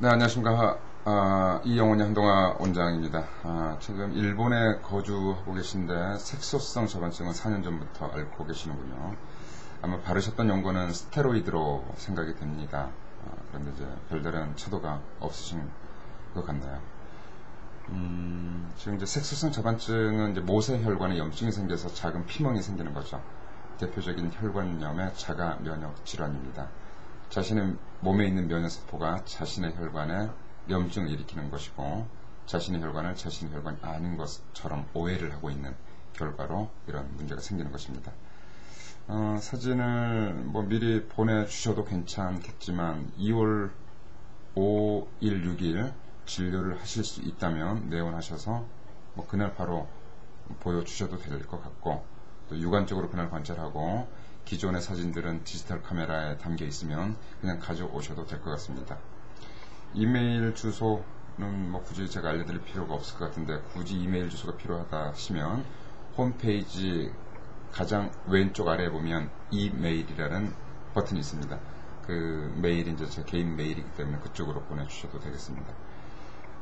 네, 안녕하십니까. 아, 이영훈이 한동아 원장입니다. 아, 지금 일본에 거주하고 계신데 색소성 저반증은 4년 전부터 앓고 계시는군요. 아마 바르셨던 연고는 스테로이드로 생각이 됩니다. 아, 그런데 이제 별다른 처도가 없으신 것 같나요? 음, 지금 이제 색소성 저반증은 이제 모세혈관에 염증이 생겨서 작은 피멍이 생기는 거죠. 대표적인 혈관염의 자가 면역 질환입니다. 자신의 몸에 있는 면역세포가 자신의 혈관에 염증을 일으키는 것이고 자신의 혈관을 자신의 혈관이 아닌 것처럼 오해를 하고 있는 결과로 이런 문제가 생기는 것입니다. 어, 사진을 뭐 미리 보내주셔도 괜찮겠지만 2월 5일, 6일 진료를 하실 수 있다면 내원하셔서 뭐 그날 바로 보여주셔도 될 것 같고 또 육안적으로 그날 관찰하고 기존의 사진들은 디지털 카메라에 담겨 있으면 그냥 가져오셔도 될 것 같습니다. 이메일 주소는 뭐 굳이 제가 알려드릴 필요가 없을 것 같은데 굳이 이메일 주소가 필요하다 하시면 홈페이지 가장 왼쪽 아래에 보면 이메일이라는 버튼이 있습니다. 그 메일이 이제 제 개인 메일이기 때문에 그쪽으로 보내주셔도 되겠습니다.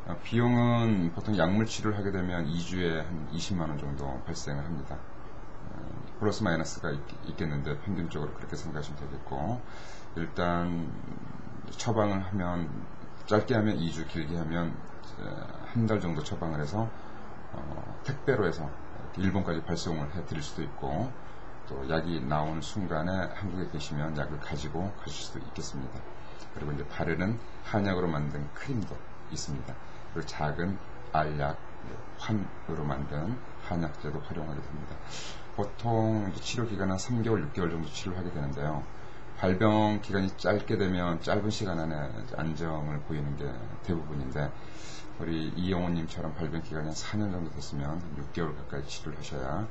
어, 비용은 보통 약물 치료를 하게 되면 2주에 한 20만원 정도 발생을 합니다. 플러스 마이너스가 있, 겠는데 평균적으로 그렇게 생각하시면 되겠고 일단 처방을 하면 짧게 하면 2주 길게 하면 한 달 정도 처방을 해서 어, 택배로 해서 일본까지 발송을 해 드릴 수도 있고 또 약이 나오는 순간에 한국에 계시면 약을 가지고 가실 수도 있겠습니다. 그리고 이제 바르는 한약으로 만든 크림도 있습니다. 그리고 작은 알약, 환으로 만든 한약제도 활용하게 됩니다. 보통 치료 기간은 3개월, 6개월 정도 치료를 하게 되는데요. 발병 기간이 짧게 되면 짧은 시간 안에 안정을 보이는 게 대부분인데 우리 이영호님처럼 발병 기간이 4년 정도 됐으면 6개월 가까이 치료를 하셔야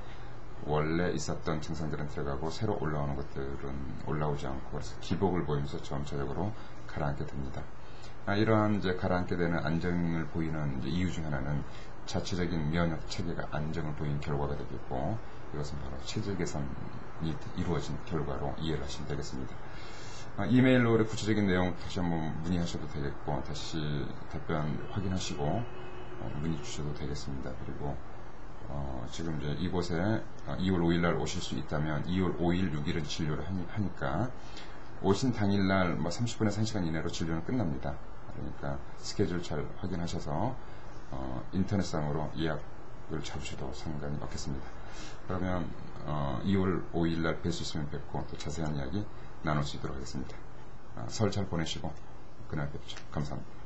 원래 있었던 증상들은 들어가고 새로 올라오는 것들은 올라오지 않고 그래서 기복을 보이면서 점차적으로 가라앉게 됩니다. 아, 이러한 이제 가라앉게 되는 안정을 보이는 이유 중 하나는 자체적인 면역 체계가 안정을 보인 결과가 되겠고 이 것은 바로 체질 개선이 이루어진 결과로 이해를 하시면 되겠습니다. 아, 이메일로 구체적인 내용 다시 한번 문의하셔도 되겠고 다시 답변 확인하시고 어, 문의 주셔도 되겠습니다. 그리고 어, 지금 이제 이곳에 2월 어, 5일 날 오실 수 있다면 2월 5일, 6일은 진료를 하니까 오신 당일날 뭐 30분에서 1시간 이내로 진료는 끝납니다. 그러니까 스케줄 잘 확인하셔서 어, 인터넷상으로 예약 을 잡으셔도 상관이 없겠습니다. 그러면 어, 2월 5일 날 뵐 수 있으면 뵙고 또 자세한 이야기 나눌 수 있도록 하겠습니다. 어, 설잘 보내시고 그날 뵙죠. 감사합니다.